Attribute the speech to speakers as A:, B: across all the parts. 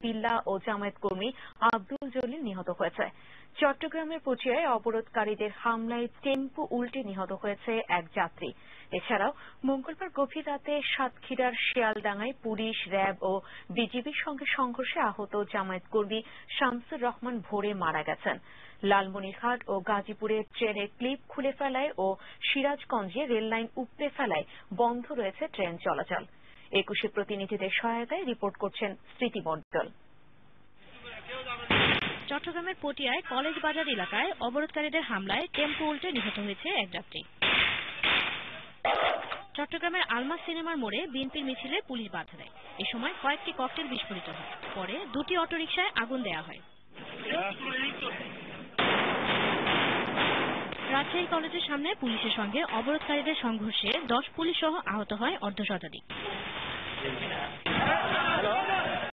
A: বিল্লা ও জামায়াত কর্মী আব্দুল জলিল নিহত হয়েছে। চট্টগ্রামের পটিয়ায় অবরোধকারীদের হামলায় টেম্পো উল্টে নিহত হয়েছে এক যাত্রী। এছাড়াও মঙ্গলবার গভীর রাতে সাতক্ষীরার শিয়ালডাঙ্গায় পুলিশ, র্যাব ও বিজিবির সঙ্গে সংঘর্ষে আহত জামায়াত কর্মী শামসুর রহমান ভোরে মারা গেছেন। লালমনিরহাট ও গাজীপুরে ট্রেনের ক্লিপ খুলে ফেলায় ও সিরাজগঞ্জে রেললাইন উপড়ে ফেলায় বন্ধ রয়েছে ট্রেন চলাচল। একুশে প্রতিনিধিদের সহায়তায় রিপোর্ট করছেন স্মৃতি মণ্ডল।
B: চট্টগ্রামের পটিয়ায় কলেজ বাজার এলাকায় অবরোধকারীদের হামলায় টেম্পো উল্টে নিহত হয়েছে এক যাত্রী। চট্টগ্রামের আলমাস সিনেমার মোড়ে বিএনপির মিছিলে পুলিশ বাধা দেয়। এ সময় কয়েকটি ককটেল বিস্ফোরিত হয়। পরে দুটি অটোরিকশায় আগুন দেয়া হয়। রাজশাহী কলেজের সামনে পুলিশের সঙ্গে অবরোধকারীদের সংঘর্ষে দশ পুলিশ সহ আহত হয় অর্ধশতাধিক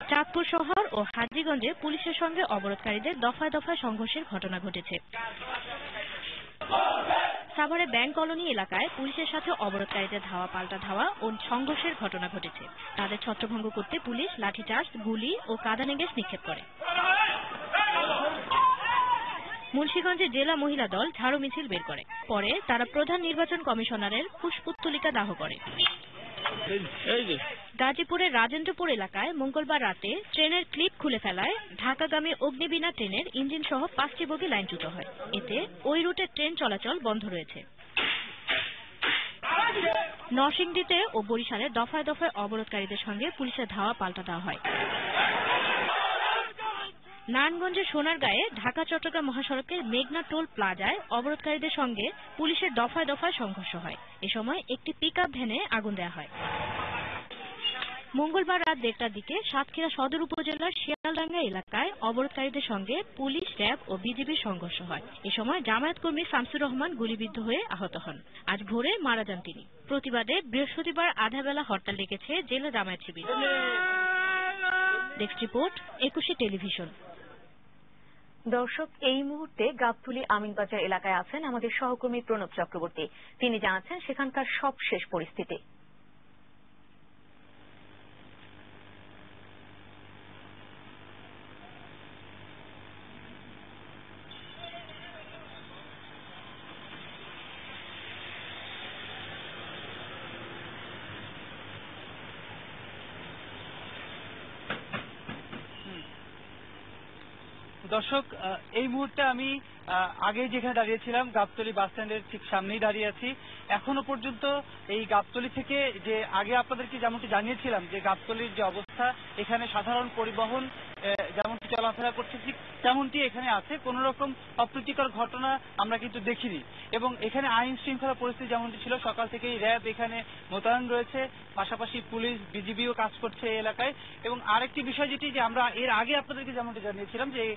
B: চাঁদপুর শহর ও হাজীগঞ্জে পুলিশের সঙ্গে অবরোধকারীদের দফায় দফায় সংঘর্ষের ঘটনা ঘটেছে। সাভারে ব্যাংক কলোনি এলাকায় পুলিশের সাথে অবরোধকারীদের ধাওয়া পাল্টা ধাওয়া ও সংঘর্ষের ঘটনা ঘটেছে। তাদের ছত্রভঙ্গ করতে পুলিশ লাঠিচার্জ, গুলি ও কাদানে নিক্ষেপ করে। মুন্সীগঞ্জে জেলা মহিলা দল ঝাড়ু মিছিল বের করে। পরে তারা প্রধান নির্বাচন কমিশনারের পুষ্পুত্তলিকা দাহ করে। গাজীপুরের রাজেন্দ্রপুর এলাকায় মঙ্গলবার রাতে ট্রেনের ক্লিপ খুলে ফেলায় ঢাকাগামী অগ্নিবীণা ট্রেনের ইঞ্জিন সহ পাঁচটি বগি লাইনচ্যুত হয়। এতে ওই রুটে ট্রেন চলাচল বন্ধ রয়েছে। নরসিংদীতে ও বরিশালে দফায় দফায় অবরোধকারীদের সঙ্গে পুলিশের ধাওয়া পাল্টা দেওয়া হয়। নারায়ণগঞ্জের সোনারগাঁয়ে ঢাকা, চট্টগ্রাম মহাসড়কের মেঘনা টোল প্লাজায় অবরোধকারীদের সঙ্গে পুলিশের দফায় দফায় সংঘর্ষ হয়। এ সময় একটি পিকআপ ভ্যানে আগুন দেওয়া হয়। মঙ্গলবার রাত দেড়টার দিকে সাতক্ষীরা সদর উপজেলার শিয়ালডাঙ্গা এলাকায় অবরোধকারীদের সঙ্গে পুলিশ, র্যাব ও বিজিবির সংঘর্ষ হয়। এ সময় জামায়াত কর্মী শামসুর রহমান গুলিবিদ্ধ হয়ে আহত হন। আজ ভোরে মারা যান তিনি। প্রতিবাদে বৃহস্পতিবার আধাবেলা হরতাল ডেকেছে জেলা জামায়াত শিবির। Report, Ekushey television.
A: দর্শক, এই মুহূর্তে গাবতুলি আমিনবাজার এলাকায় আছেন আমাদের সহকর্মী প্রণব চক্রবর্তী। তিনি জানাচ্ছেন, সেখানকার সবশেষ পরিস্থিতি।
C: দর্শক এই মুহূর্তে আমি আগে যেখানে দাঁড়িয়েছিলাম, গাবতলি বাস স্ট্যান্ডের ঠিক সামনেই দাঁড়িয়ে আছি। এখনও পর্যন্ত এই গাবতলি থেকে যে, আগে আপনাদেরকে যেমনটি জানিয়েছিলাম যে, গাবতলির যে অবস্থা, এখানে সাধারণ পরিবহন যেমনটি চলাফেরা করছে, ঠিক তেমনটি এখানে আছে। কোন রকম অপ্রীতিকর ঘটনা আমরা কিন্তু দেখিনি। এবং এখানে আইন শৃঙ্খলা পরিস্থিতি যেমনটি ছিল, সকাল থেকেই র্যাব এখানে মোতায়েন রয়েছে। পাশাপাশি পুলিশ, বিজিবিও কাজ করছে এই এলাকায়। এবং আরেকটি বিষয় যেটি যে আমরা এর আগে আপনাদেরকে যেমনটি জানিয়েছিলাম যে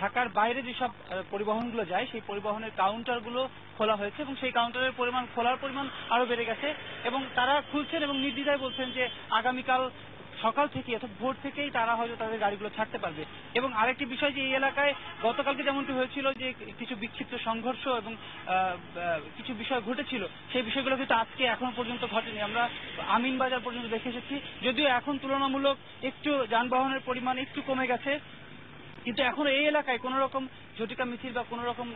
C: ঢাকার বাইরে যেসব পরিবহনগুলো যায়, সেই পরিবহনের কাউন্টারগুলো খোলা হয়েছে এবং সেই কাউন্টারের পরিমাণ, খোলার পরিমাণ আরও বেড়ে গেছে। এবং তারা খুলছেন এবং নির্দ্বিধায় বলছেন যে, আগামীকাল সকাল থেকে অর্থাৎ ভোর থেকেই তারা হয়তো তাদের গাড়িগুলো ছাড়তে পারবে। এবং আরেকটি বিষয় যে এই এলাকায় গতকালকে যেমনটি হয়েছিল যে কিছু বিক্ষিপ্ত সংঘর্ষ এবং কিছু বিষয় ঘটেছিল, সেই বিষয়গুলো কিন্তু আজকে এখন পর্যন্ত ঘটেনি। আমরা আমিন বাজার পর্যন্ত দেখে এসেছি। যদিও এখন তুলনামূলক একটু যানবাহনের পরিমাণ একটু কমে গেছে, কিন্তু এখন এই এলাকায় কোন রকম ঝটিকা মিছিল বা কোন রকম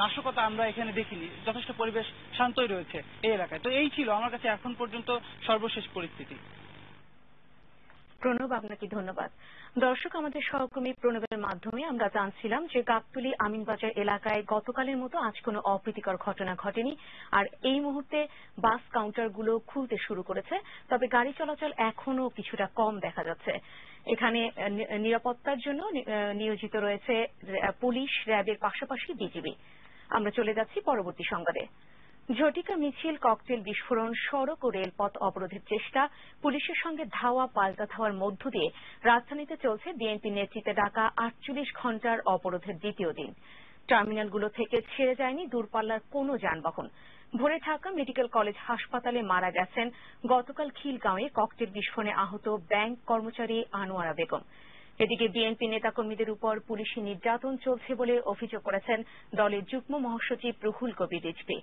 C: নাশকতা আমরা এখানে দেখিনি। যথেষ্ট পরিবেশ শান্তই রয়েছে এই এলাকায়। তো এই ছিল আমার কাছে এখন পর্যন্ত সর্বশেষ পরিস্থিতি।
A: প্রণব, আপনাকে ধন্যবাদ। দর্শক, আমাদের সহকর্মী প্রণবের মাধ্যমে আমরা জানছিলাম যে গাবতুলি আমিনবাজার এলাকায় গতকালের মতো আজ কোনো অপ্রীতিকর ঘটনা ঘটেনি, আর এই মুহূর্তে বাস কাউন্টারগুলো খুলতে শুরু করেছে, তবে গাড়ি চলাচল এখনও কিছুটা কম দেখা যাচ্ছে। এখানে নিরাপত্তার জন্য নিয়োজিত রয়েছে পুলিশ, র্যাবের পাশাপাশি বিজিবি। আমরা চলে যাচ্ছি পরবর্তী সংবাদে। ঝটিকা মিছিল, ককটেল বিস্ফোরণ, সড়ক ও রেলপথ অবরোধের চেষ্টা, পুলিশের সঙ্গে ধাওয়া, পাল্টা ধাওয়ার মধ্য দিয়ে রাজধানীতে চলছে বিএনপি নেতৃত্বে ডাকা আটচল্লিশ ঘণ্টার অবরোধের দ্বিতীয় দিন। টার্মিনালগুলো থেকে ছেড়ে যায়নি দূরপাল্লার কোনো যানবাহন। ভোরে ঢাকা মেডিকেল কলেজ হাসপাতালে মারা গেছেন গতকাল খিলগাঁওয়ে ককটেল বিস্ফোরণে আহত ব্যাংক কর্মচারী আনোয়ারা বেগম। এদিকে বিএনপি নেতাকর্মীদের উপর পুলিশি নির্যাতন চলছে বলে অভিযোগ করেছেন দলের যুগ্ম মহাসচিব রুহুল কবির রিজভী।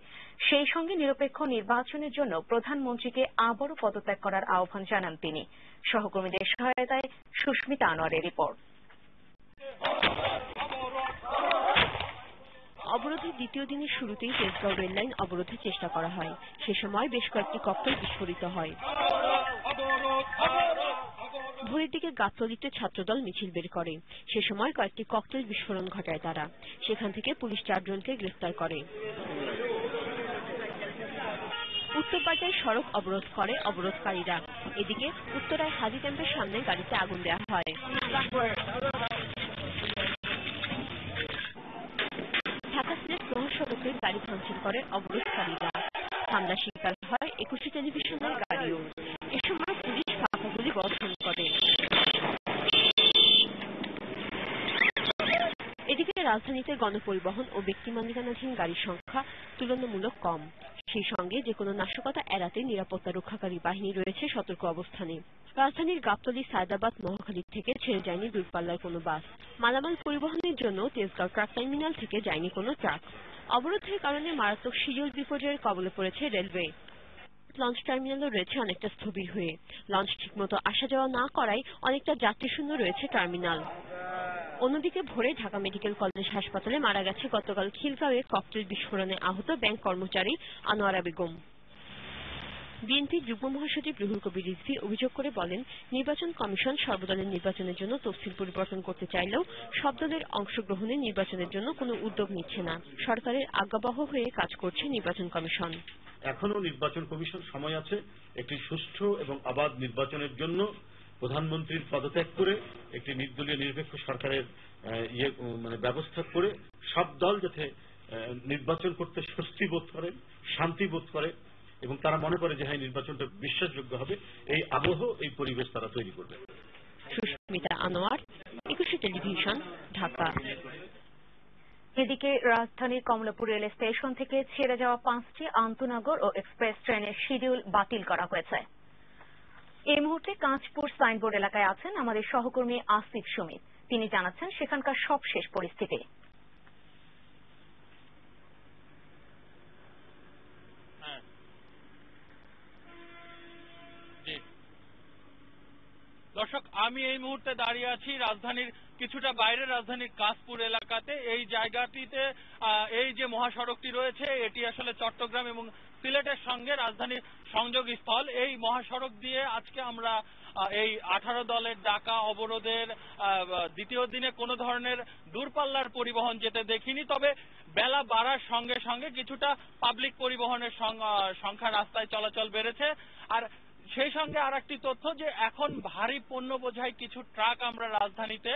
A: সেই সঙ্গে নিরপেক্ষ নির্বাচনের জন্য প্রধানমন্ত্রীকে আবারও পদত্যাগ করার আহ্বান জানান তিনি। সহকর্মীদের সহায়তায় সুস্মিতা আনোয়ারের রিপোর্ট।
D: অবরোধের দ্বিতীয় দিনের শুরুতেই তেজগাঁও রেললাইন অবরোধের চেষ্টা করা হয়। সে সময় বেশ কয়েকটি ককটেল বিস্ফোরিত হয়। ভোরের দিকে গাবতলীতে ছাত্রদল মিছিল বের করে। সে সময় কয়েকটি ককটেল বিস্ফোরণ ঘটায় তারা। সেখান থেকে পুলিশ চারজনকে গ্রেফতার করে। উত্তরবাজার সড়ক অবরোধ করে অবরোধকারীরা। এদিকে উত্তরায় হাজি ক্যাম্পের সামনে গাড়িতে আগুন দেওয়া হয়। ঢাকা সিলেট মহাসড়কে গাড়ি ভাঙচুর করে অবরোধকারীরা। হামলা শিকার হয় একুশে টেলিভিশনের গাড়িও এ সময় পুলিশ ফাঁকা গুলি বর্ষণ করে এদিকে রাজধানীতে গণপরিবহন ও ব্যক্তি মালিকানাধীন গাড়ির সংখ্যা তুলনামূলক কম। সেই সঙ্গে যে কোনো নাশকতা এড়াতে নিরাপত্তা রক্ষাকারী বাহিনী রয়েছে সতর্ক অবস্থানে। রাজধানীর গাবতলী, সায়দাবাদ মহাখালী থেকে ছেড়ে যায়নি দূরপাল্লার কোনো বাস। মালামাল পরিবহনের জন্য তেজগাঁও ট্রাক টার্মিনাল থেকে যায়নি কোনো ট্রাক। অবরোধের কারণে মারাত্মক শিডিউল বিপর্যয়ের কবলে পড়েছে রেলওয়ে। লঞ্চ টার্মিনালও রয়েছে অনেকটা স্থবির হয়ে। লঞ্চ ঠিকমতো আসা যাওয়া না করায় অনেকটা যাত্রীশূন্য রয়েছে টার্মিনাল। অন্যদিকে ভোরে ঢাকা মেডিকেল কলেজ হাসপাতালে মারা গেছে গতকাল খিলগাঁওয়ে ককটেল বিস্ফোরণে আহত ব্যাংক কর্মচারী আনোয়ারা বেগম। বিএনপি যুগ্ম মহাসচিব রুহুল কবির রিজভী অভিযোগ করে বলেন, নির্বাচন কমিশন সর্বদলের নির্বাচনের জন্য তফসিল পরিবর্তন করতে চাইলেও সব দলের অংশগ্রহণে নির্বাচনের জন্য কোনো উদ্যোগ নিচ্ছে না। সরকারের আজ্ঞাবহ হয়ে কাজ করছে নির্বাচন কমিশন।
E: এখনও নির্বাচন কমিশন সময় আছে একটি সুষ্ঠু এবং অবাধ নির্বাচনের জন্য প্রধানমন্ত্রীর পদত্যাগ করে একটি নির্দলীয় নিরপেক্ষ সরকারের ইয়ে মানে ব্যবস্থা করে সব দল যাতে নির্বাচন করতে স্বস্তি বোধ করে শান্তি বোধ করে এবং তারা মনে করে যে হ্যাঁ নির্বাচনটা বিশ্বাসযোগ্য হবে এই আবহ এই পরিবেশ তারা তৈরি করবে।
D: সুস্মিতা আনোয়ার একুশে টেলিভিশন ঢাকা।
A: এদিকে রাজধানীর কমলাপুর রেল স্টেশন থেকে ছেড়ে যাওয়া পাঁচটি আন্তনগর ও এক্সপ্রেস ট্রেনের শিডিউল বাতিল করা হয়েছে। এই মুহূর্তে কাঁচপুর সাইনবোর্ড এলাকায় আছেন আমাদের সহকর্মী আসিফ সুমিত তিনি জানাচ্ছেন সেখানকার সবশেষ পরিস্থিতি।
F: দর্শক, আমি এই মুহূর্তে দাঁড়িয়ে আছি রাজধানীর কিছুটা বাইরে, রাজধানীর কাশপুর এলাকাতে। এই জায়গাটিতে এই যে মহাসড়কটি রয়েছে, এটি আসলে চট্টগ্রাম এবং সিলেটের সঙ্গে রাজধানীর সংযোগ স্থল এই মহাসড়ক দিয়ে আজকে আমরা এই আঠারো দলের ডাকা অবরোধের দ্বিতীয় দিনে কোনো ধরনের দূরপাল্লার পরিবহন যেতে দেখিনি, তবে বেলা বাড়ার সঙ্গে সঙ্গে কিছুটা পাবলিক পরিবহনের সংখ্যা রাস্তায় চলাচল বেড়েছে। আর সেই সঙ্গে আর একটি তথ্য যে এখন ভারী পণ্য বোঝাই কিছু ট্রাক আমরা রাজধানীতে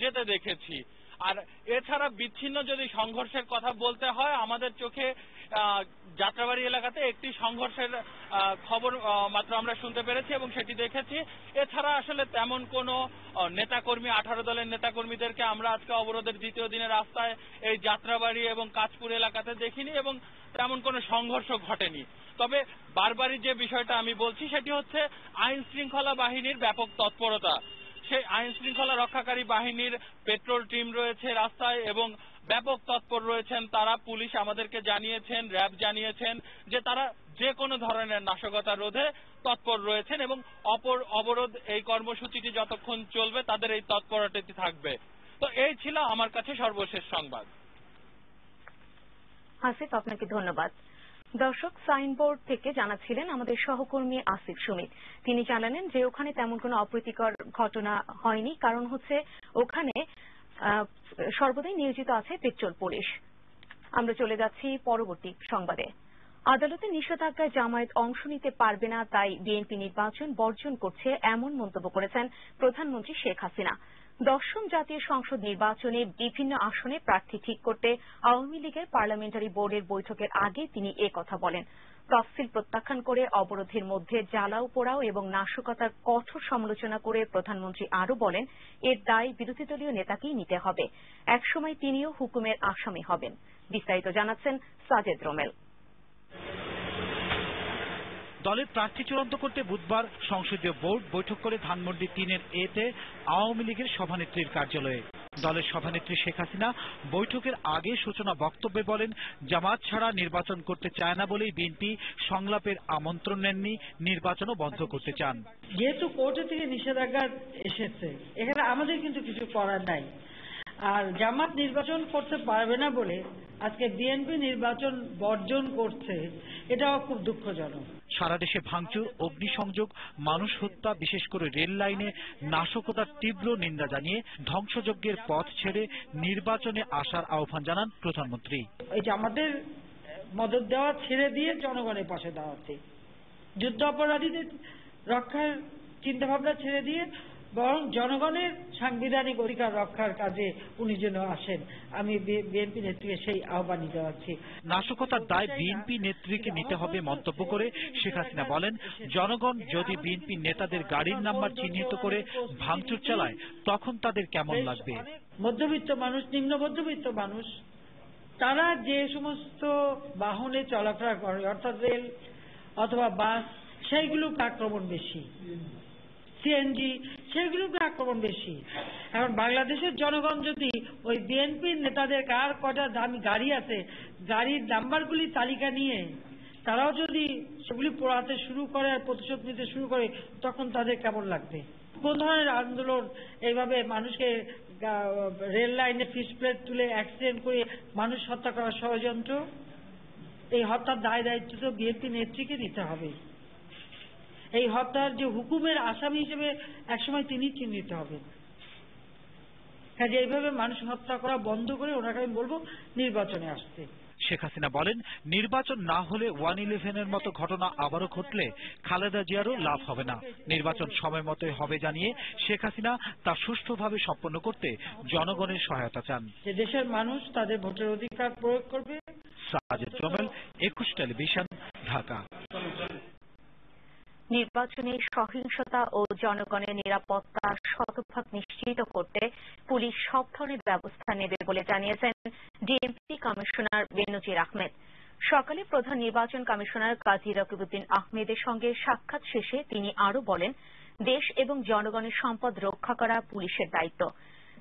F: যেতে দেখেছি। আর এছাড়া বিচ্ছিন্ন যদি সংঘর্ষের কথা বলতে হয়, আমাদের চোখে যাত্রাবাড়ি এলাকাতে একটি সংঘর্ষের খবর মাত্র আমরা শুনতে পেরেছি এবং সেটি দেখেছি। এছাড়া আসলে তেমন কোনো নেতাকর্মী, আঠারো দলের নেতাকর্মীদেরকে আমরা আজকে অবরোধের দ্বিতীয় দিনে রাস্তায় এই যাত্রাবাড়ি এবং কাঁচপুর এলাকাতে দেখিনি এবং তেমন কোনো সংঘর্ষ ঘটেনি। তবে বারবারই যে বিষয়টা আমি বলছি, সেটি হচ্ছে আইন শৃঙ্খলা বাহিনীর ব্যাপক তৎপরতা। সেই আইন শৃঙ্খলা রক্ষাকারী বাহিনীর পেট্রোল টিম রয়েছে রাস্তায় এবং ব্যাপক তৎপর রয়েছেন তারা। পুলিশ আমাদেরকে জানিয়েছেন, র্যাব জানিয়েছেন যে তারা যে কোনো ধরনের নাশকতা রোধে তৎপর রয়েছেন এবং অপর অবরোধ এই কর্মসূচিটি যতক্ষণ চলবে তাদের এই তৎপরতাটি থাকবে। তো এই ছিল আমার কাছে সর্বশেষ সংবাদ।
A: আসিফ, আপনাকে ধন্যবাদ। দর্শক, সাইনবোর্ড থেকে জানাচ্ছিলেন আমাদের সহকর্মী আসিফ সুমিত। তিনি জানালেন যে ওখানে তেমন কোনো অপ্রীতিকর ঘটনা হয়নি। কারণ হচ্ছে ওখানে সর্বদাই নিয়োজিত আছে পেট্রোল পুলিশ। আমরা চলে যাচ্ছি পরবর্তী সংবাদে। আদালতে নিষেধাজ্ঞায় জামায়াত অংশ নিতে পারবে না, তাই বিএনপি নির্বাচন বর্জন করছে এমন মন্তব্য করেছেন প্রধানমন্ত্রী শেখ হাসিনা। দশম জাতীয় সংসদ নির্বাচনে বিভিন্ন আসনে প্রার্থী ঠিক করতে আওয়ামী লীগের পার্লামেন্টারি বোর্ডের বৈঠকের আগে তিনি কথা বলেন। তফসিল প্রত্যাখ্যান করে অবরোধের মধ্যে জ্বালাও পোড়াও এবং নাশকতার কঠোর সমালোচনা করে প্রধানমন্ত্রী আরও বলেন, এর দায় বিরোধী দলীয় নেতাকেই নিতে হবে। একসময় তিনিও হুকুমের আসামি হবেন। বিস্তারিত জানাচ্ছেন সাজেদ রোমেল।
G: দলের প্রার্থী চূড়ান্ত করতে বুধবার সংসদীয় বোর্ড বৈঠক করে ধানমন্ডি তিনের এতে আওয়ামী লীগের সভানেত্রীর কার্যালয়ে দলের সভানেত্রী শেখ হাসিনা বৈঠকের আগে সূচনা বক্তব্যে বলেন জামাত ছাড়া নির্বাচন করতে চায় না বলেই বিএনপি সংলাপের আমন্ত্রণ নেননি, নির্বাচনও বন্ধ করতে চান।
H: যেহেতু কোর্টে থেকে নিষেধাজ্ঞা এসেছে, এখানে আমাদের কিন্তু কিছু করার নাই। আর জামাত নির্বাচন করতে পারবে না বলে আজকে বিএনপি নির্বাচন বর্জন করছে। এটাও খুব দুঃখজনক।
G: সারা দেশে ভাঙচুর অগ্নিসংযোগ মানুষ হত্যা বিশেষ করে রেল লাইনে নাশকতার তীব্র নিন্দা জানিয়ে ধ্বংসযজ্ঞের পথ ছেড়ে নির্বাচনে আসার আহ্বান জানান প্রধানমন্ত্রী।
H: যে আমাদের মদত দেওয়া ছেড়ে দিয়ে জনগণের পাশে দাঁড়াতে যুদ্ধ অপরাধীদের রক্ষার চিন্তা ভাবনা ছেড়ে দিয়ে বরং জনগণের সাংবিধানিক অধিকার রক্ষার কাজে উনি যেন আসেন। আমি বিএনপি নেত্রীকে সেই আহ্বানই জানাচ্ছি।
G: নাশকতার দায় বিএনপি নেত্রীকে নিতে হবে মন্তব্য করে শেখ হাসিনা বলেন জনগণ যদি বিএনপি নেতাদের গাড়ির নাম্বার চিহ্নিত করে ভাঙচুর চালায় তখন তাদের কেমন লাগবে?
H: মধ্যবিত্ত মানুষ নিম্ন মধ্যবিত্ত মানুষ তারা যে সমস্ত বাহনে চলাফেরা করে অর্থাৎ রেল অথবা বাস সেইগুলো আক্রমণ বেশি। সিএনজি সেগুলোকে আক্রমণ বেশি? এখন বাংলাদেশের জনগণ যদি ওই বিএনপির নেতাদের কার কটা দামি গাড়ি আছে, গাড়ির নাম্বারগুলি তালিকা নিয়ে তারাও যদি সেগুলি পড়াতে শুরু করে আর প্রতিশোধ নিতে শুরু করে, তখন তাদের কেমন লাগবে? কোন ধরনের আন্দোলন এইভাবে মানুষকে রেল লাইনে ফিস প্লেট তুলে অ্যাক্সিডেন্ট করে মানুষ হত্যা করার ষড়যন্ত্র? এই হত্যার দায় দায়িত্ব তো বিএনপি নেত্রীকে নিতে হবে। এই হত্যার যে হুকুমের আসামি হিসেবে একসময় তিনি চিহ্নিত হবেন। কাজে এইভাবে মানুষ হত্যা করা বন্ধ করে ওনাকে আমি বলব নির্বাচনে আসতে।
G: শেখ হাসিনা বলেন নির্বাচন না হলে ওয়ান ইলেভেনের মতো ঘটনা আবারও ঘটলে খালেদা জিয়ারও লাভ হবে না। নির্বাচন সময় মতোই হবে জানিয়ে শেখ হাসিনা তা সুষ্ঠুভাবে সম্পন্ন করতে জনগণের সহায়তা চান।
H: দেশের মানুষ তাদের ভোটের অধিকার প্রয়োগ করবে।
G: সাজেদ জমেল একুশ টেলিভিশন ঢাকা।
A: নির্বাচনে সহিংসতা ও জনগণের নিরাপত্তা শতভাগ নিশ্চিত করতে পুলিশ সব ধরনের ব্যবস্থা নেবে বলে জানিয়েছেন ডিএমপি কমিশনার বেনজির আহমেদ। সকালে প্রধান নির্বাচন কমিশনার কাজী রকিবউদ্দিন আহমেদের সঙ্গে সাক্ষাৎ শেষে তিনি আরও বলেন, দেশ এবং জনগণের সম্পদ রক্ষা করা পুলিশের দায়িত্ব।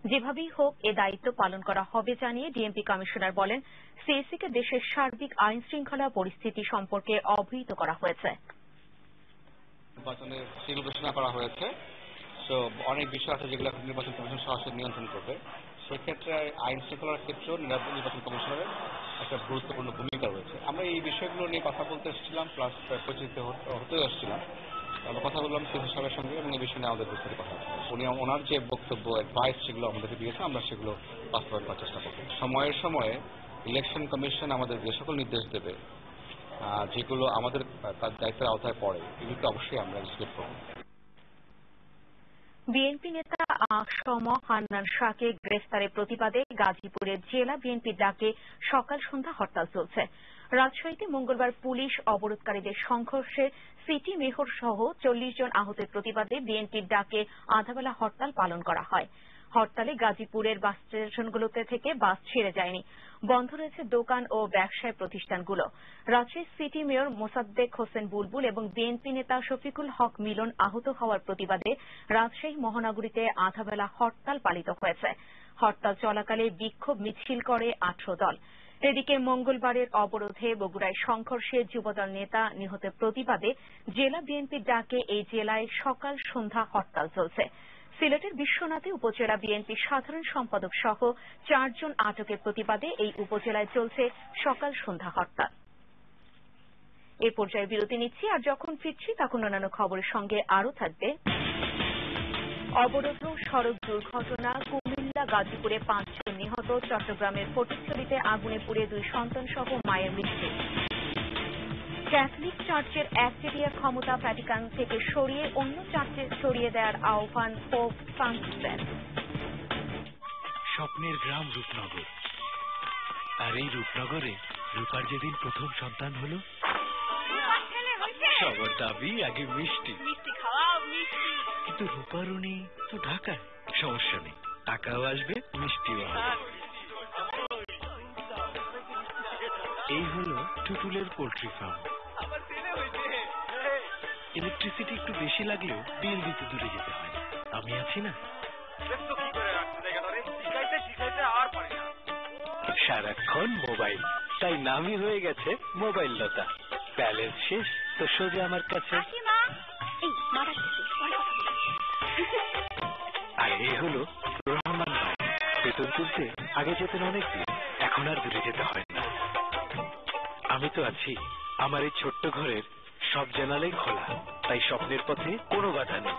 A: যেভাবেই হোক, এ দায়িত্ব পালন করা হবে জানিয়ে ডিএমপি কমিশনার বলেন সিএসি কে দেশের সার্বিক আইন শৃঙ্খলা পরিস্থিতি সম্পর্কে অবহিত করা হয়েছে।
I: নির্বাচনের সিল ঘোষণা করা হয়েছে। তো অনেক বিষয় আছে যেগুলো নির্বাচন কমিশন সরাসরি নিয়ন্ত্রণ করবে। সেক্ষেত্রে আইন শৃঙ্খলার ক্ষেত্রেও নির্বাচন নির্বাচন কমিশনের একটা গুরুত্বপূর্ণ ভূমিকা রয়েছে। আমরা এই বিষয়গুলো নিয়ে কথা বলতে এসেছিলাম প্লাস পরিচিত হতে এসেছিলাম। আমরা কথা বললাম সিএস সাহেবের সঙ্গে এবং এই বিষয় নিয়ে আমাদের বিস্তারিত কথা। উনি ওনার যে বক্তব্য অ্যাডভাইস সেগুলো আমাদেরকে দিয়েছে, আমরা সেগুলো বাস্তবায়ন করার চেষ্টা করব। সময়ের সময়ে ইলেকশন কমিশন আমাদের যে সকল নির্দেশ দেবে যেগুলো আমাদের দায়িত্বের আওতায় পড়ে, এগুলোকে অবশ্যই আমরা ইনস্টিগেট করব।
A: বিএনপি নেতা আসম হান্নান শাহকে গ্রেফতারের প্রতিবাদে গাজীপুরের জেলা বিএনপির ডাকে সকাল সন্ধ্যা হরতাল চলছে। রাজশাহীতে মঙ্গলবার পুলিশ অবরোধকারীদের সংঘর্ষে সিটি মেহর সহ চল্লিশ জন আহতের প্রতিবাদে বিএনপির ডাকে আধাবেলা হরতাল পালন করা হয়। হরতালে গাজীপুরের বাস স্টেশনগুলোতে থেকে বাস ছেড়ে যায়নি। বন্ধ রয়েছে দোকান ও ব্যবসায় প্রতিষ্ঠানগুলো। রাজশাহী সিটি মেয়র মোসাদ্দেক হোসেন বুলবুল এবং বিএনপি নেতা শফিকুল হক মিলন আহত হওয়ার প্রতিবাদে রাজশাহী মহানগরীতে আধাবেলা হরতাল পালিত হয়েছে। হরতাল চলাকালে বিক্ষোভ মিছিল করে আঠারো দল। এদিকে মঙ্গলবারের অবরোধে বগুড়ায় সংঘর্ষে যুবদল নেতা নিহতের প্রতিবাদে জেলা বিএনপির ডাকে এই জেলায় সকাল সন্ধ্যা হরতাল চলছে। সিলেটের বিশ্বনাথে উপজেলা বিএনপির সাধারণ সম্পাদক সহ চারজন আটকের প্রতিবাদে এই উপজেলায় চলছে সকাল সন্ধ্যা হরতাল। এ পর্যায়ে বিরতি নিচ্ছি, আর যখন ফিরছি তখন অন্যান্য খবরের সঙ্গে আরও থাকবে। অবরোধ সড়ক দুর্ঘটনা, কুমিল্লা, গাজীপুরে পাঁচজন নিহত, চট্টগ্রামের ফটিকছড়িতে আগুনে পুড়ে দুই সন্তান সহ মায়ের মৃত্যু। ক্যাথলিক চার্চের একচেটিয়া ক্ষমতা ভ্যাটিকান থেকে সরিয়ে অন্য চার্চে সরিয়ে দেওয়ার আহ্বান পোপ ফ্রান্সিসের।
J: স্বপ্নের গ্রাম রূপনগর। আর এই রূপনগরে রূপার যেদিন প্রথম সন্তান হলো সবার দাবি আগে মিষ্টি। কিন্তু রূপার উনি তো ঢাকায় সমস্যা নেই টাকাও আসবে মিষ্টিও এই হলো টুটুলের পোল্ট্রি ফার্ম। ইলেকট্রিসিটি একটু বেশি লাগলেও বিল দিতে দূরে যেতে হয় আমি আছি না। সারাক্ষণ মোবাইল। তাই নামই হয়ে গেছে মোবাইল লতা। ব্যালেন্স শেষ তো সোজা আমার কাছে। আর এই হলো রহমান ভাই। বেতন তুলতে আগে যেতেন অনেক দূর এখন আর দূরে যেতে হয় না। আমি তো আছি। আমার এই ছোট্ট ঘরের সব জানালাই খোলা। তাই স্বপ্নের পথে কোনো বাধা নেই।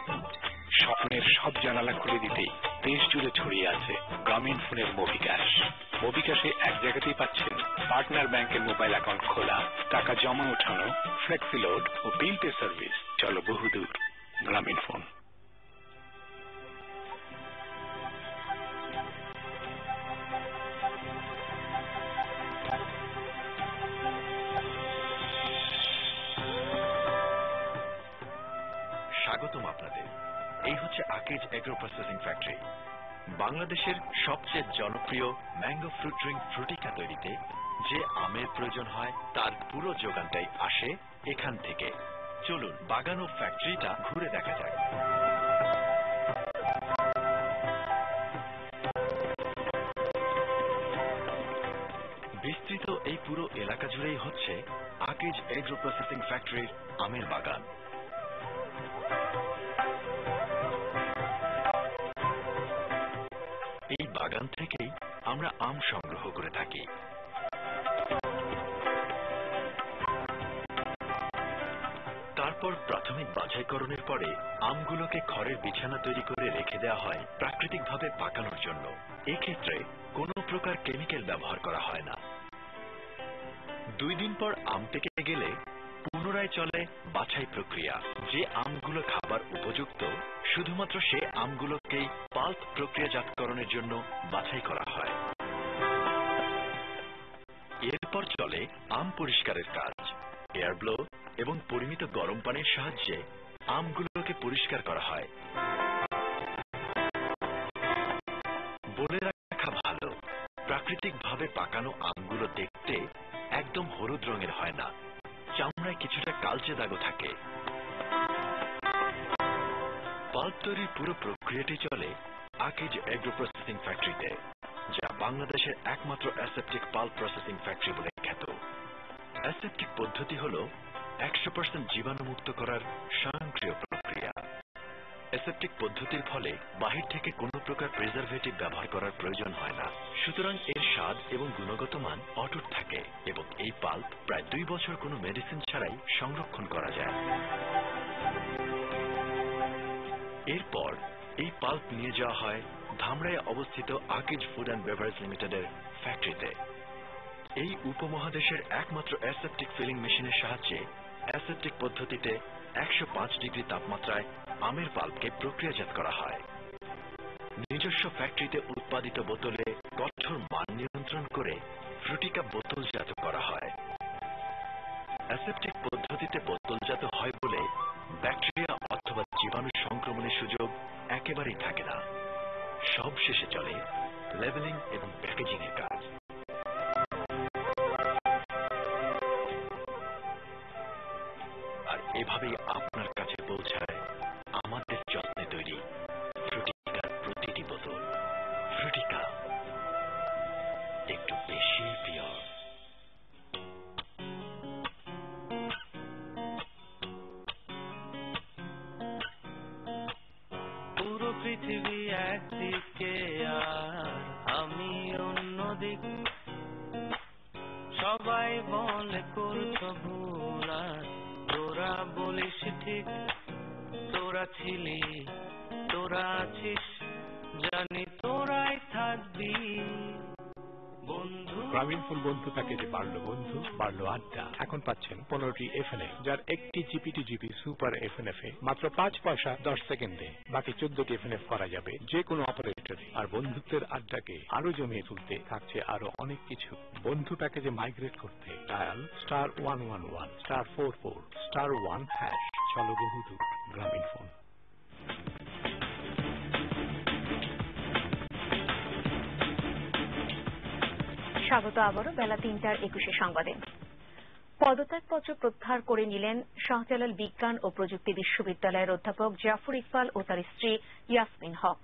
J: স্বপ্নের সব জানালা খুলে দিতেই দেশ জুড়ে ছড়িয়ে আছে গ্রামীণ ফোনের মবিকাশ। মবিকাশে এক জায়গাতেই পাচ্ছেন পার্টনার ব্যাংকের মোবাইল অ্যাকাউন্ট খোলা, টাকা জমা ওঠানো ফ্লেক্সি লোড ও বিল পে সার্ভিস। চলো বহুদূর, গ্রামীণ ফোন।
K: স্বাগতম আপনাদের। এই হচ্ছে আকেজ এগ্রো প্রসেসিং ফ্যাক্টরি বাংলাদেশের সবচেয়ে জনপ্রিয় ম্যাঙ্গো ফ্রুট ড্রিঙ্ক ফ্রুটিকা তৈরিতে যে আমের প্রয়োজন হয়, তার পুরো যোগানটাই আসে এখান থেকে। চলুন, বাগান ও ফ্যাক্টরিটা ঘুরে দেখা যাক। বিস্তৃত এই পুরো এলাকা জুড়েই হচ্ছে আকেজ এগ্রো প্রসেসিং ফ্যাক্টরির আমের বাগান। এই বাগান থেকেই আমরা আম সংগ্রহ করে থাকি। তারপর প্রাথমিক বাছাইকরণের পরে আমগুলোকে খড়ের বিছানা তৈরি করে রেখে দেওয়া হয় প্রাকৃতিকভাবে পাকানোর জন্য। এক্ষেত্রে কোনো প্রকার কেমিক্যাল ব্যবহার করা হয় না। দুই দিন পর আম পেকে গেলে পুনরায় চলে বাছাই প্রক্রিয়া। যে আমগুলো খাবার উপযুক্ত, শুধুমাত্র সে আমগুলোকেই পাল্প প্রক্রিয়াজাতকরণের জন্য বাছাই করা হয়। এরপর চলে আম পরিষ্কারের কাজ। এয়ার ব্লো এবং পরিমিত গরম পানির সাহায্যে আমগুলোকে পরিষ্কার করা হয়। বলে রাখা ভালো, প্রাকৃতিকভাবে পাকানো আমগুলো দেখতে একদম হলুদ রঙের হয় না। চামড়ায় কিছুটা কালচে দাগও থাকে। পাল্প তৈরির পুরো প্রক্রিয়াটি চলে আকিজ এগ্রো প্রসেসিং ফ্যাক্টরিতে যা বাংলাদেশের একমাত্র অ্যাসেপ্টিক পাল্প প্রসেসিং ফ্যাক্টরি বলে খ্যাত। অ্যাসেপ্টিক পদ্ধতি হল একশো পার্সেন্ট জীবাণুমুক্ত করার স্বয়ংক্রিয় প্রক্রিয়া। অ্যাসেপ্টিক পদ্ধতির ফলে বাহির থেকে কোনো প্রকার প্রিজারভেটিভ ব্যবহার করার প্রয়োজন হয় না। সুতরাং এর স্বাদ এবং গুণগত মান অটুট থাকে এবং এই পাল্প প্রায় দুই বছর কোনো মেডিসিন ছাড়াই সংরক্ষণ করা যায়। এরপর এই পাল্প নিয়ে যাওয়া হয় ধামরায় অবস্থিত আকিজ ফুড অ্যান্ড বেভারেজ লিমিটেডের ফ্যাক্টরিতে। এই উপমহাদেশের একমাত্র অ্যাসেপ্টিক ফিলিং মেশিনের সাহায্যে অ্যাসেপ্টিক পদ্ধতিতে একশো পাঁচ ডিগ্রি তাপমাত্রায় আমের পাল্পকে প্রক্রিয়াজাত করা হয়। নিজস্ব ফ্যাক্টরিতে উৎপাদিত বোতলে কঠোর মান নিয়ন্ত্রণ করে ফ্রুটিকা বোতলজাত করা হয়। অ্যাসেপ্টিক পদ্ধতিতে বোতলজাত হয় বলে ব্যাকটেরিয়া অথবা জীবাণু সংক্রমণের সুযোগ একেবারেই থাকে না। সব শেষে চলে লেবেলিং এবং প্যাকেজিং এর কাজ। আর এভাবেই
L: গ্রামীণ ফোন বন্ধু প্যাকেজে বাড়লো বন্ধু, বাড়লো আড্ডা, এখন পাচ্ছেন পনেরোটি এফএনএ যার একটি GP to GB super FNF এ মাত্র পাঁচ পয়সা দশ সেকেন্ডে। বাকি চোদ্দটি এফএনএফ করা যাবে যে কোনো অপারেটরে আর বন্ধুত্বের আড্ডাকে আরও জমিয়ে তুলতে থাকছে আরও অনেক কিছু। বন্ধু প্যাকেজে মাইগ্রেট করতে dial star one one one star four four star one hash চলো বহুদূর গ্রামীণ ফোন
A: স্বাগত আবারও বেলা তিনটার একুশে সংবাদে। পদত্যাগপত্র প্রত্যাহার করে নিলেন শাহজালাল বিজ্ঞান ও প্রযুক্তি বিশ্ববিদ্যালয়ের অধ্যাপক জাফর ইকবাল ও তার স্ত্রী ইয়াসমিন হক।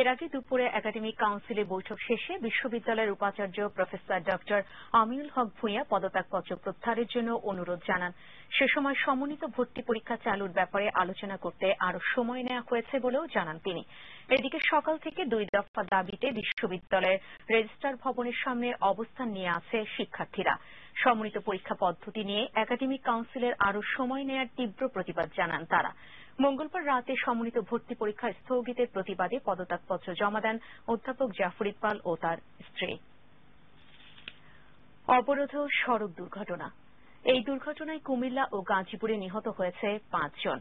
A: এর আগে দুপুরে একাডেমিক কাউন্সিলের বৈঠক শেষে বিশ্ববিদ্যালয়ের উপাচার্য প্রফেসর ডক্টর আমিনুল হক ভূঁইয়া পদত্যাগপত্র প্রত্যাহারের জন্য অনুরোধ জানান। সে সময় সমন্বিত ভর্তি পরীক্ষা চালুর ব্যাপারে আলোচনা করতে আরও সময় নেওয়া হয়েছে বলেও জানান তিনি। এদিকে সকাল থেকে দুই দফা দাবিতে বিশ্ববিদ্যালয়ের রেজিস্ট্রার ভবনের সামনে অবস্থান নিয়ে আছে শিক্ষার্থীরা। সমন্বিত পরীক্ষা পদ্ধতি নিয়ে একাডেমিক কাউন্সিলের আরও সময় নেয়ার তীব্র প্রতিবাদ জানান তারা। মঙ্গলবার রাতে সমন্বিত ভর্তি পরীক্ষা স্থগিতের প্রতিবাদে পদত্যাগপত্র জমা দেন অধ্যাপক জাফর ইকবাল ও তার স্ত্রী। অবরোধ সড়ক দুর্ঘটনা। এই দুর্ঘটনায় কুমিল্লা ও গাজীপুরে নিহত হয়েছে পাঁচজন।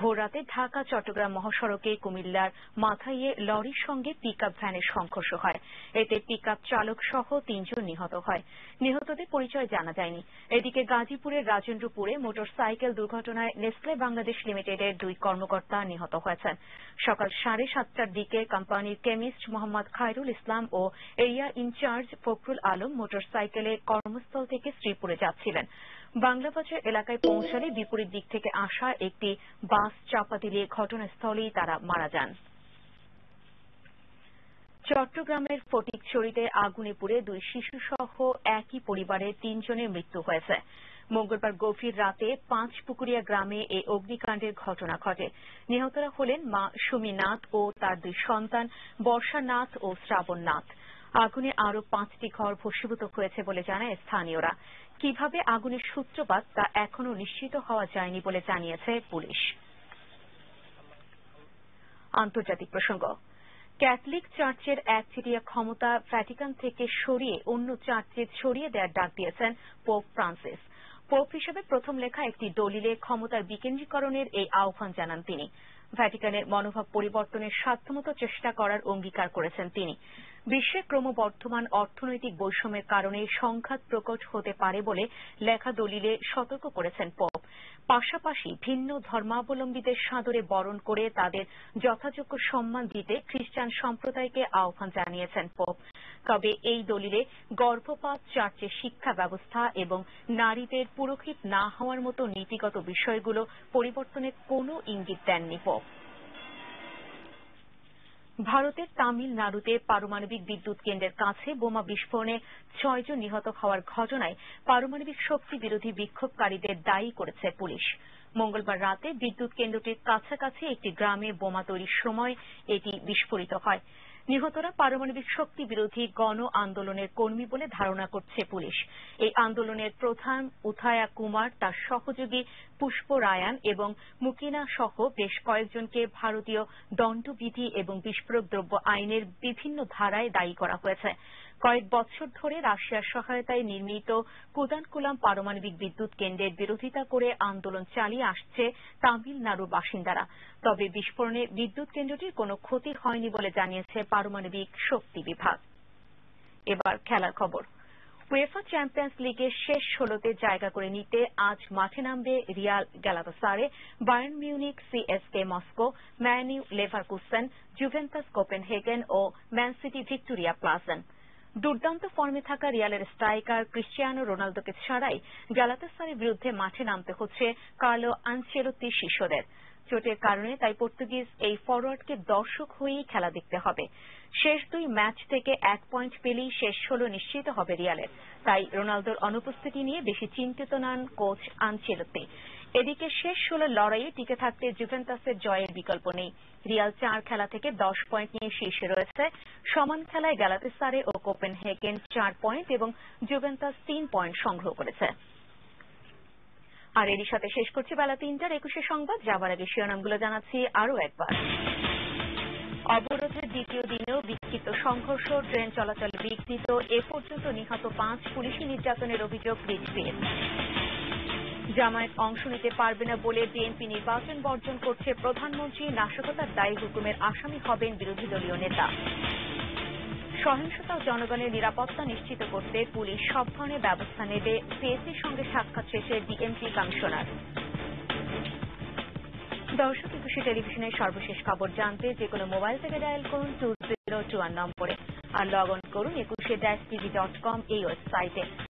A: ভোররাতে ঢাকা, চট্টগ্রাম মহাসড়কে কুমিল্লার মাথাইয়ে লরির সঙ্গে পিকআপ ভ্যানের সংঘর্ষ হয়। এতে পিকআপ চালক সহ তিনজন নিহত হয়। নিহতদের পরিচয় জানা যায়নি। এদিকে গাজীপুরের রাজেন্দ্রপুরে মোটর সাইকেল দুর্ঘটনায় নেসলে বাংলাদেশ লিমিটেডের দুই কর্মকর্তা নিহত হয়েছেন। সকাল সাড়ে সাতটার দিকে কোম্পানির কেমিস্ট মোহাম্মদ খায়রুল ইসলাম ও এরিয়া ইনচার্জ ফখরুল আলম মোটর সাইকেলে কর্মস্থল থেকে শ্রীপুরে যাচ্ছিলেন। বাংলাবাজার এলাকায় পৌঁছালে বিপরীত দিক থেকে আসা একটি বাস চাপা দিলে ঘটনাস্থলেই তারা মারা যান। চট্টগ্রামের ফটিকছড়িতে আগুনে পুড়ে দুই শিশুসহ একই পরিবারের তিনজনের মৃত্যু হয়েছে। মঙ্গলবার গভীর রাতে পাঁচ পুকুরিয়া গ্রামে এই অগ্নিকাণ্ডের ঘটনা ঘটে। নিহতরা হলেন মা সুমি নাথ ও তার দুই সন্তান বর্ষা নাথ ও শ্রাবণ নাথ আগুনে আরও পাঁচটি ঘর ভস্মীভূত হয়েছে বলে জানায় স্থানীয়রা। কীভাবে আগুনের সূত্রপাত তা এখনও নিশ্চিত হওয়া যায়নি বলে জানিয়েছে পুলিশ। আন্তর্জাতিক প্রসঙ্গ, ক্যাথলিক চার্চের একচেটিয়া ক্ষমতা ভ্যাটিকান থেকে সরিয়ে অন্য চার্চে ছড়িয়ে দেওয়ার ডাক দিয়েছেন পোপ ফ্রান্সিস। পোপ হিসেবে প্রথম লেখা একটি দলিলে ক্ষমতার বিকেন্দ্রীকরণের এই আহ্বান জানান তিনি। ভ্যাটিকানের মনোভাব পরিবর্তনের সাধ্যমতো চেষ্টা করার অঙ্গীকার করেছেন তিনি। বিশ্বে ক্রমবর্ধমান অর্থনৈতিক বৈষম্যের কারণে সংঘাত প্রকট হতে পারে বলে লেখা দলিলে সতর্ক করেছেন পোপ। পাশাপাশি ভিন্ন ধর্মাবলম্বীদের সাদরে বরণ করে তাদের যথাযোগ্য সম্মান দিতে খ্রিস্টান সম্প্রদায়কে আহ্বান জানিয়েছেন পোপ। তবে এই দলিলে গর্ভপাত চার্চের শিক্ষা ব্যবস্থা এবং নারীদের পুরোহিত না হওয়ার মতো নীতিগত বিষয়গুলো পরিবর্তনের কোনো ইঙ্গিত দেননি পোপ। ভারতের তামিলনাড়ুতে পারমাণবিক বিদ্যুৎ কেন্দ্রের কাছে বোমা বিস্ফোরণে ছয়জন নিহত হওয়ার ঘটনায় পারমাণবিক শক্তি বিরোধী বিক্ষোভকারীদের দায়ী করেছে পুলিশ। মঙ্গলবার রাতে বিদ্যুৎ কেন্দ্রটির কাছাকাছি একটি গ্রামে বোমা তৈরির সময় এটি বিস্ফোরিত হয়। নিহতরা পারমাণবিক শক্তি বিরোধী গণ আন্দোলনের কর্মী বলে ধারণা করছে পুলিশ। এই আন্দোলনের প্রধান উথায়া কুমার, তার সহযোগী পুষ্প রায়ান এবং মুকিনা সহ বেশ কয়েকজনকে ভারতীয় দণ্ডবিধি এবং বিস্ফোরক দ্রব্য আইনের বিভিন্ন ধারায় দায়ী করা হয়েছে। কয়েক বছর ধরে রাশিয়ার সহায়তায় নির্মিত কুদানকুলাম পারমাণবিক বিদ্যুৎ কেন্দ্রের বিরোধিতা করে আন্দোলন চালিয়ে আসছে তামিলনাড়ুর বাসিন্দারা। তবে বিস্ফোরণে বিদ্যুৎ কেন্দ্রটির কোনো ক্ষতি হয়নি বলে জানিয়েছে পারমাণবিক শক্তি বিভাগ। এবার খেলার খবর। উয়েফা চ্যাম্পিয়ন্স লিগের শেষ ষোলোতে জায়গা করে নিতে আজ মাঠে নামবে Real Galatasaray, Bayern Munich CSKA Moscow Man U Leverkusen, Juventus Copenhagen ও ম্যানসিটি ভিক্টোরিয়া প্লাজেন। দুর্দান্ত ফর্মে থাকা রিয়ালের স্ট্রাইকার ক্রিশ্চিয়ানো রোনালদোকে ছাড়াই গ্যালাতাসারের বিরুদ্ধে মাঠে নামতে হচ্ছে কার্লো আনচেলত্তি শিষ্যদের। চোটের কারণে তাই পর্তুগিজ এই ফরোয়ার্ডকে দর্শক হয়েই খেলা দেখতে হবে। শেষ দুই ম্যাচ থেকে এক পয়েন্ট পেলেই শেষ ষোলো নিশ্চিত হবে রিয়ালের। তাই রোনালদোর অনুপস্থিতি নিয়ে বেশি চিন্তিত নন কোচ আনচেলত্তি এদিকে শেষ ষোলো লড়াইয়ে টিকে থাকতে জুভেন্টাসের জয়ের বিকল্প নেই। রিয়াল চার খেলা থেকে দশ পয়েন্ট নিয়ে শীর্ষে রয়েছে। সমান খেলায় গ্যালাতেসারে ও কোপেনহেগেন চার পয়েন্ট এবং জুভেন্টাস তিন পয়েন্ট সংগ্রহ করেছে। আর এরই সাথে শেষ করছি বেলা তিনটার একুশে সংবাদ। যাবার আগে শিরোনামগুলো জানাচ্ছি আরও একবার। অবরোধের দ্বিতীয় দিনেও বিক্ষিপ্ত সংঘর্ষ, ট্রেন চলাচল বিঘ্নিত। এ পর্যন্ত নিহত পাঁচ পুলিশি নির্যাতনের অভিযোগ রিজভির জামায়াত অংশ নিতে পারবে না বলে বিএনপি নির্বাচন বর্জন করছে প্রধানমন্ত্রী। নাশকতার দায়ী হুকুমের আসামি হবেন বিরোধী দলীয় নেতা। সহিংসতা জনগণের নিরাপত্তা নিশ্চিত করতে পুলিশ সব ধরনের ব্যবস্থা নেবে। সিএসির সঙ্গে সাক্ষাৎ শেষে ডিএমপি কমিশনার। দর্শক, একুশে টেলিভিশনের সর্বশেষ খবর জানতে যে কোনো মোবাইল থেকে ডায়াল করুন টু জিরো টু ওয়ান নম্বরে। আর লগ অন করুন একুশে ডট কম এই ওয়েবসাইটে।